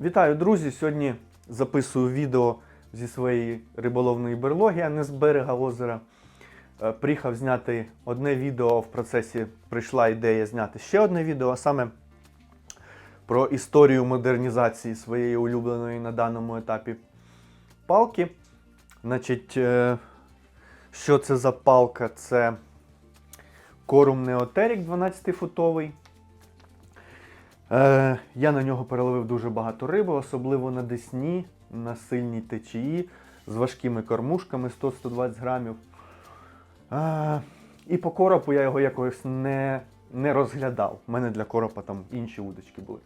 Вітаю, друзі! Сьогодні записую відео зі своєї риболовної берлоги, а не з берега озера. Е, Приїхав зняти одне відео, в процесі прийшла ідея зняти ще одне відео, а саме про історію модернізації своєї улюбленої на даному етапі палки. Значить, е, що це за палка? Це Корум Неотерік 12-футовий. Е, я на нього переловив дуже багато риби, особливо на десні, на сильній течії з важкими кормушками 100-120 грамів. Е, і по коропу я його якось не, не розглядав. У мене для коропа там інші удочки були.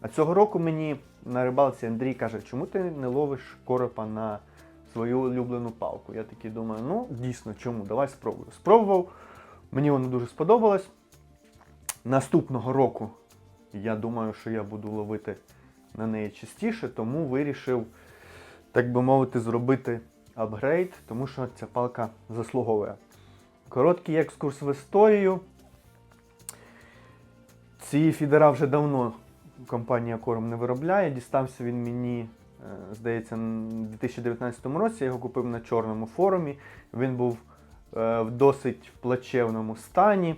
А цього року мені на рибалці Андрій каже, чому ти не ловиш коропа на свою улюблену палку? Я такий думаю, ну дійсно, чому? Давай спробую. Спробував, мені воно дуже сподобалось. Наступного року я думаю, що я буду ловити на неї частіше, тому вирішив, так би мовити, зробити апгрейд, тому що ця палка заслуговує. Короткий екскурс в історію. Ці фідера вже давно компанія Кором не виробляє. Дістався він мені, е, здається, у 2019 році. Я його купив на чорному форумі. Він був е, в досить плачевному стані.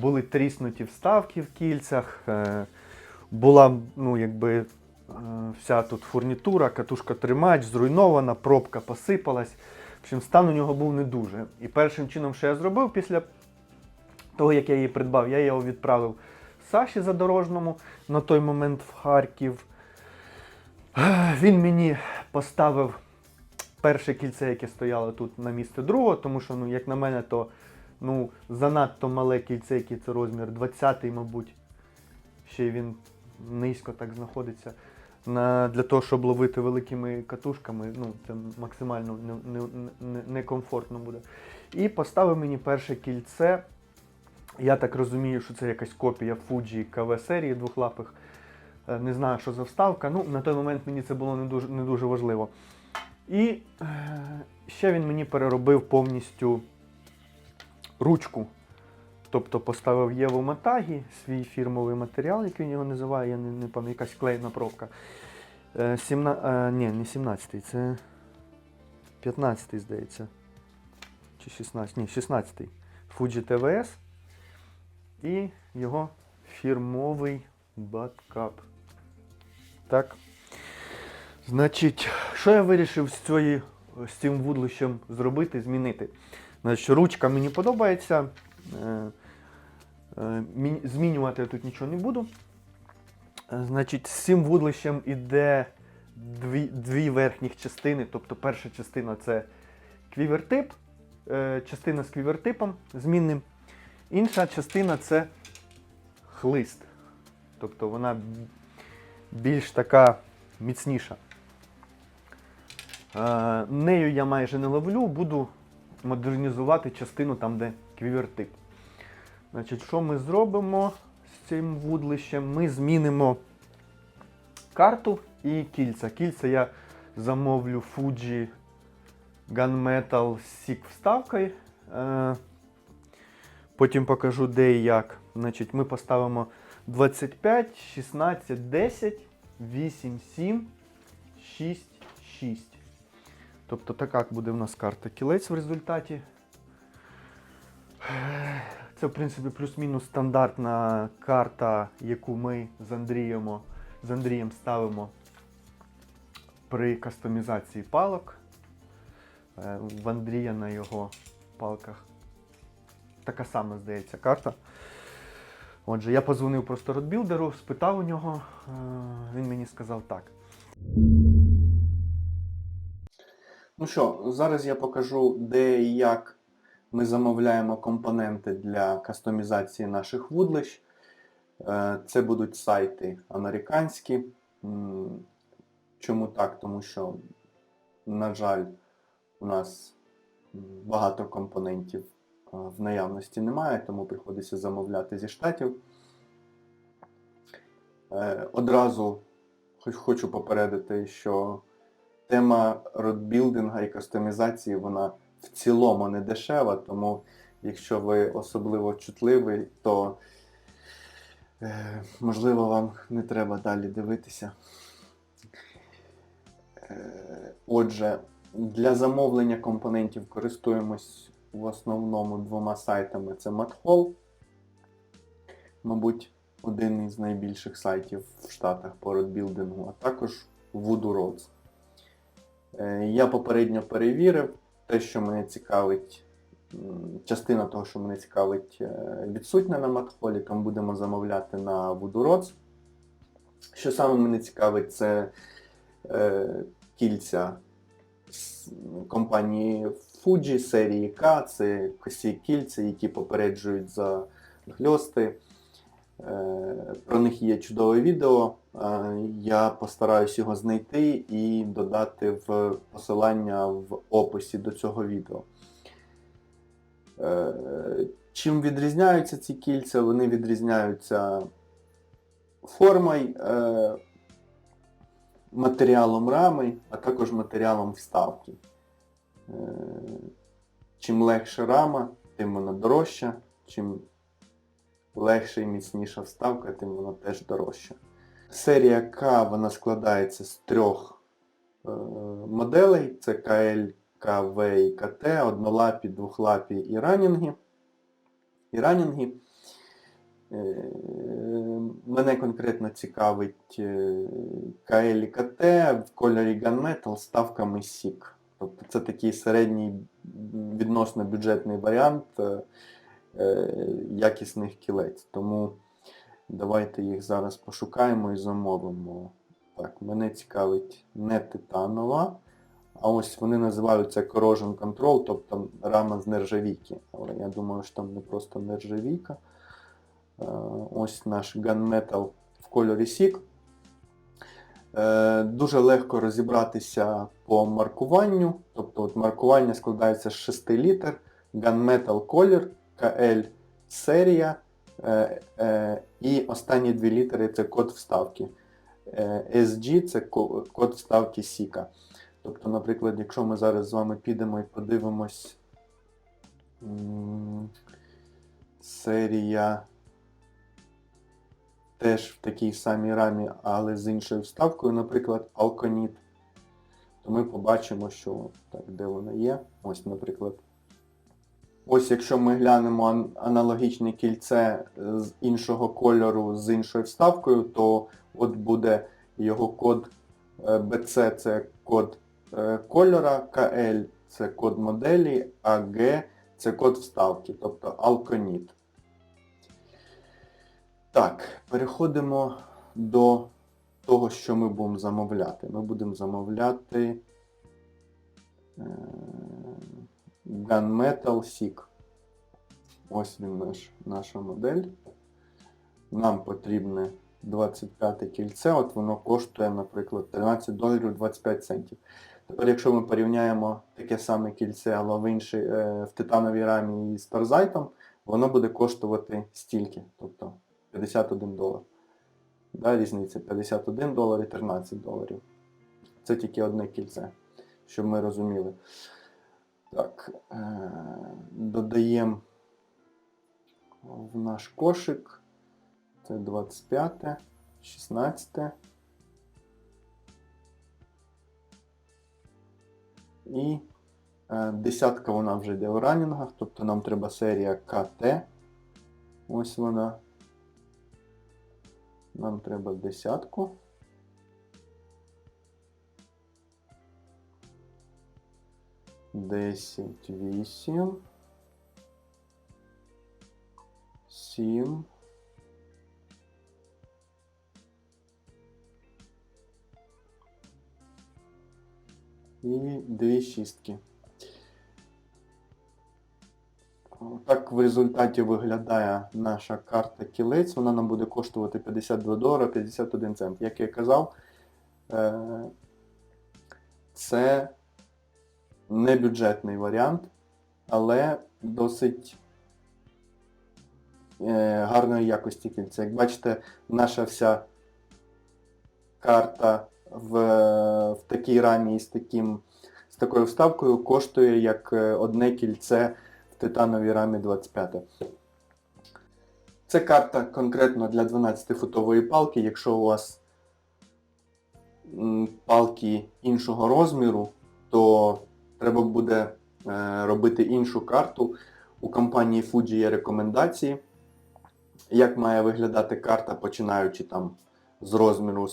Були тріснуті вставки в кільцях. е, Була, ну, якби, е, вся тут фурнітура, катушка тримач, зруйнована, пробка посипалась. В общем, стан у нього був не дуже. І першим чином, що я зробив після того, як я її придбав, я його відправив Саші Задорожному на той момент в Харків. Е, Він мені поставив перше кільце, яке стояло тут на місце другого, тому що, ну, як на мене, то ну, занадто мале кільце, яке це розмір 20-й, мабуть. Ще й він низько так знаходиться. На, для того, щоб ловити великими катушками, ну, це максимально некомфортно не, не, некомфортно буде. І поставив мені перше кільце. Я так розумію, що це якась копія Fuji КВ серії двохлапих. Е, Не знаю, що за вставка. Ну, на той момент мені це було не дуже, не дуже важливо. І е, ще він мені переробив повністю ручку. Тобто поставив Єву Матагі, свій фірмовий матеріал, який він його називає, я не, не пам'ятаю, якась клейна пробка. Е, сімна... е, ні, не 17-й, це 15-й, здається. Чи 16 Ні, 16-й. Fuji TVS. І його фірмовий баткап. Так. Значить, що я вирішив з, цією, з цим вудлищем зробити, змінити? Значить, ручка мені подобається. Е, е, мі- Змінювати я тут нічого не буду. Значить, з цим вудлищем іде дві, дві верхніх частини. Тобто перша частина це квівертип, е, частина з квівертипом змінним. Інша частина це хлист. Тобто вона більш така міцніша. Нею я майже не ловлю, буду модернізувати частину там, де квівертип. Значить, що ми зробимо з цим вудлищем? Ми змінимо карту і кільця. Кільця я замовлю Fuji Gunmetal з вставкою. Е, Потім покажу, де і як. Значить, ми поставимо 25, 16, 10, 8, 7, 6, 6. Тобто така буде в нас карта кілець в результаті. Це, в принципі, плюс-мінус стандартна карта, яку ми з Андрієм, з Андрієм ставимо при кастомізації палок. Е, В Андрія на його палках така сама, здається, карта. Отже, я позвонив просто родбілдеру, спитав у нього, е, він мені сказав так. Ну що, зараз я покажу, де і як ми замовляємо компоненти для кастомізації наших вудлищ. Е, Це будуть сайти американські. Чому так? Тому що, на жаль, у нас багато компонентів е, в наявності немає, тому приходиться замовляти зі штатів. Е, Одразу хочу попередити, що тема родбілдинга і кастомізації, вона в цілому не дешева, тому якщо ви особливо чутливий, то Е, можливо, вам не треба далі дивитися. Е, отже, для замовлення компонентів користуємось в основному двома сайтами. Це MadHall, мабуть, один із найбільших сайтів в Штатах по родбілдингу, а також Voodoo Roads. Е, Я попередньо перевірив те, що мене цікавить, частина того, що мене цікавить, е, відсутня на Матхолі, тому будемо замовляти на Roads. Що саме мене цікавить, це е, кільця компанії Fuji серії K, це косі кільця, які попереджують за хльости. Е, Про них є чудове відео. Е, Я постараюсь його знайти і додати в посилання в описі до цього відео. Е, Чим відрізняються ці кільця? Вони відрізняються формою, матеріалом рами, а також матеріалом вставки. Чим легша рама, тим вона дорожча. Чим легша і міцніша вставка, тим вона теж дорожча. Серія К вона складається з трьох е, моделей: це КЛ, КВ і КТ, однолапі, двохлапі і ранінги. І ранінги. Е, Мене конкретно цікавить е, КЛ і КТ в кольорі Gunmetal з ставками SIG. Тобто це такий середній відносно бюджетний варіант е, якісних кілець. Тому давайте їх зараз пошукаємо і замовимо. Так, мене цікавить не титанова, а ось вони називаються Corrosion Control, тобто рама з нержавійки. Але я думаю, що там не просто нержавійка. Е, Ось наш Gunmetal в кольорі Сік. Е, Дуже легко розібратися по маркуванню. Тобто от маркування складається з 6 літер. Gunmetal колір, KL серія. е, е, І останні дві літери це код вставки. Е, SG це код вставки Сіка. Тобто, наприклад, якщо ми зараз з вами підемо і подивимось серія теж в такій самій рамі, але з іншою вставкою, наприклад, Alconit, то ми побачимо, що так, де вона є. Ось, наприклад. Ось якщо ми глянемо аналогічне кільце е, з іншого кольору, з іншою вставкою, то от буде його код е, BC це код е, кольора, KL це код моделі, а G це код вставки, тобто Alconit. Так, переходимо до того, що ми будемо замовляти. Ми будемо замовляти Gunmetal SIG. Ось він наш, наша модель. Нам потрібне 25 кільце, от воно коштує, наприклад, 13 доларів 25 центів. Тепер, якщо ми порівняємо таке саме кільце, але в іншій, е, в титановій рамі із Старзайтом, воно буде коштувати стільки, тобто 51 долар. Да, різниця 51 долар і 13 доларів. Це тільки одне кільце, щоб ми розуміли. Так, е, додаємо в наш кошик. Це 25, 16. І е, десятка вона вже йде в ранінгах, тобто нам треба серія КТ. Ось вона. Нам треба десятку. Десять, вісім. Сім. І дві шістки. Так в результаті виглядає наша карта кілець. Вона нам буде коштувати 52 долара 51 цент. Як я казав, е, це не бюджетний варіант, але досить е, гарної якості кільця. Як бачите, наша вся карта в, в такій рамі з, таким, з такою вставкою коштує як е, одне кільце в титановій рамі 25. Це карта конкретно для 12-футової палки. Якщо у вас палки іншого розміру, то треба буде е, робити іншу карту. У компанії Fuji є рекомендації, як має виглядати карта, починаючи там з розміру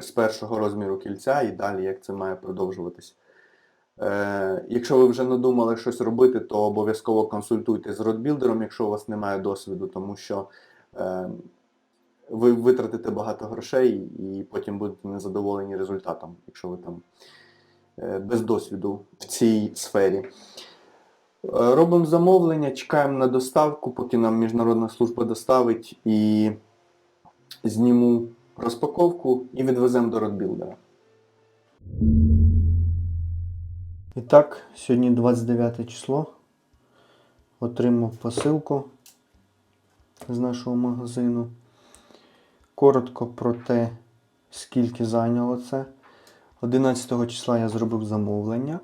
з першого розміру кільця і далі як це має продовжуватись. Е, якщо ви вже надумали щось робити, то обов'язково консультуйте з родбілдером, якщо у вас немає досвіду, тому що е, ви витратите багато грошей і потім будете незадоволені результатом, якщо ви там без досвіду в цій сфері. Е, Робимо замовлення, чекаємо на доставку, поки нам міжнародна служба доставить і зніму розпаковку і відвеземо до родбілдера. І так, сьогодні 29 число. Отримав посилку з нашого магазину. Коротко про те, скільки зайняло це. 11 числа я зробив замовлення.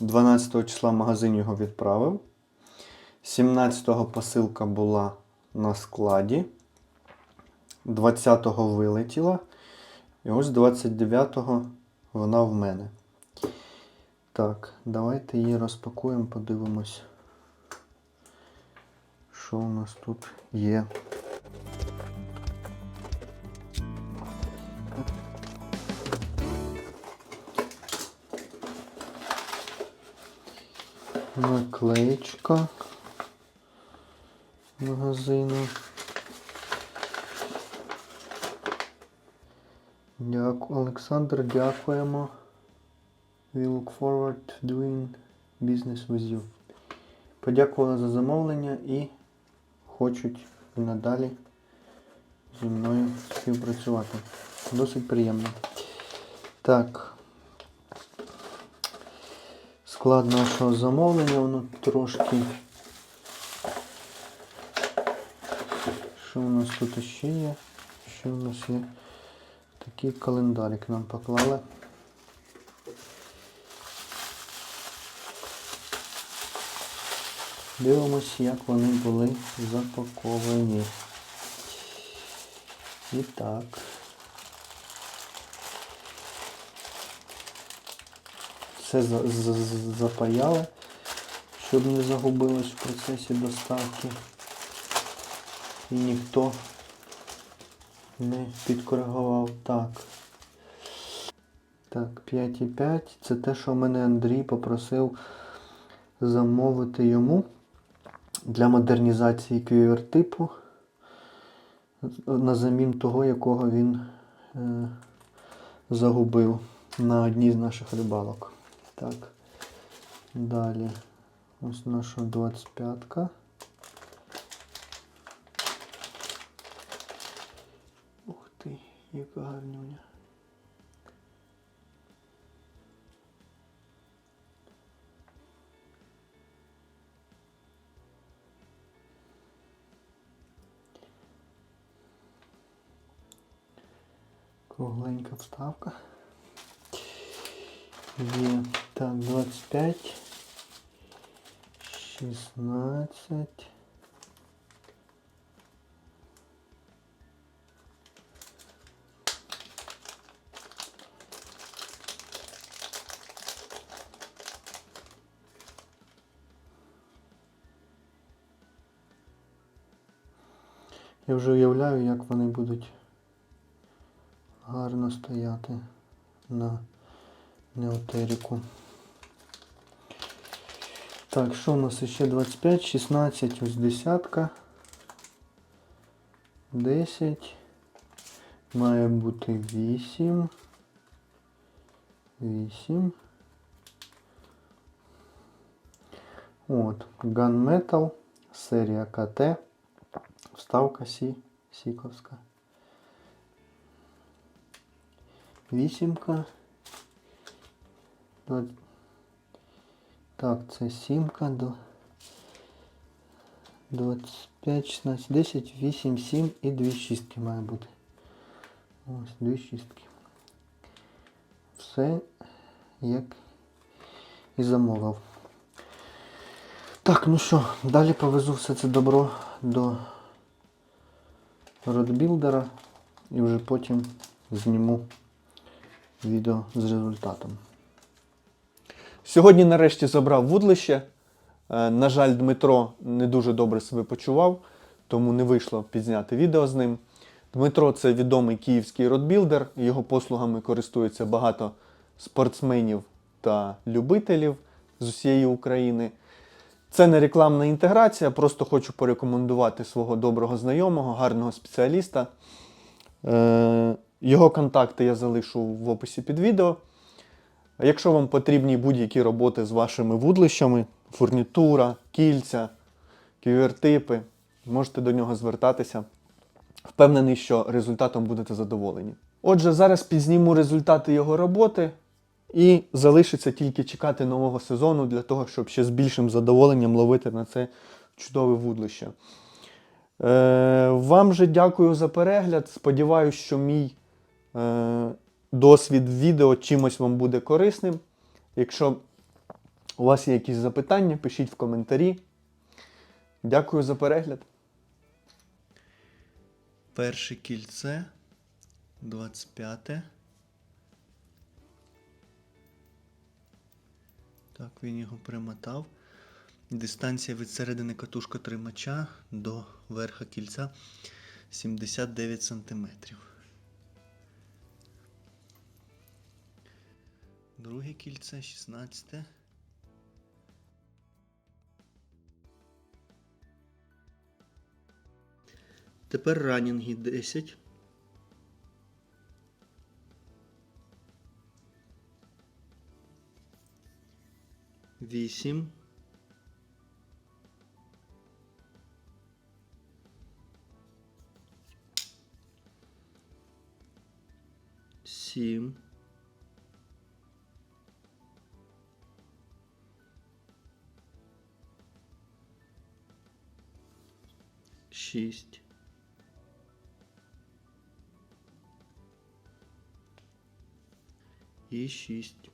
12 числа магазин його відправив. 17-го посилка була на складі. 20-го вилетіла. І ось 29-го вона в мене. Так, давайте її розпакуємо, подивимось, що у нас тут є. Наклеечка магазину. Дяку... Олександр, дякуємо. We look forward to doing business with you. Подякували за замовлення і хочуть і надалі зі мною співпрацювати. Досить приємно. Так. Склад нашого замовлення, воно трошки. Що у нас тут ще є? Що у нас є? Такий календарик нам поклали. Дивимось, як вони були запаковані. І так. Все за- за- за- запаяли, щоб не загубилось в процесі доставки. І ніхто не підкоригував так. Так, 5,5. Це те, що мене Андрій попросив замовити йому для модернізації QR-типу на замін того, якого він е, загубив на одній з наших рибалок. Так. Далі. Ось наша 25-ка. Ух ти, яка гарнюня. Кругленька вставка. Є так, 25, 16. Я вже уявляю, як вони будуть гарно стояти на неотеріку. Так, що у нас ще 25, 16, ось десятка. 10. Має бути 8. 8. От, Gunmetal, серія КТ. Вставка Сі, Сіковська. Вісімка. Два- Так, це сімка. до- 25, 16, 10, 8, 7 і 2 шістки має бути. Ось, 2 шістки. Все як і замовив. Так, ну що, далі повезу все це добро до родбілдера і вже потім зніму відео з результатом. Сьогодні нарешті забрав вудлище. Е, На жаль, Дмитро не дуже добре себе почував, тому не вийшло підзняти відео з ним. Дмитро це відомий київський родбілдер. Його послугами користується багато спортсменів та любителів з усієї України. Це не рекламна інтеграція, просто хочу порекомендувати свого доброго знайомого, гарного спеціаліста. Е, Його контакти я залишу в описі під відео. Якщо вам потрібні будь-які роботи з вашими вудлищами, фурнітура, кільця, ківертипи, можете до нього звертатися. Впевнений, що результатом будете задоволені. Отже, зараз підзніму результати його роботи і залишиться тільки чекати нового сезону для того, щоб ще з більшим задоволенням ловити на це чудове вудлище. Е, вам же дякую за перегляд. Сподіваюсь, що мій е, досвід відео чимось вам буде корисним. Якщо у вас є якісь запитання, пишіть в коментарі. Дякую за перегляд. Перше кільце 25. Так, він його примотав. Дистанція від середини катушка тримача до верха кільця 79 см. Друге кільце 16. Тепер ранінги 10. Вісім. Сім. Шість. І шість.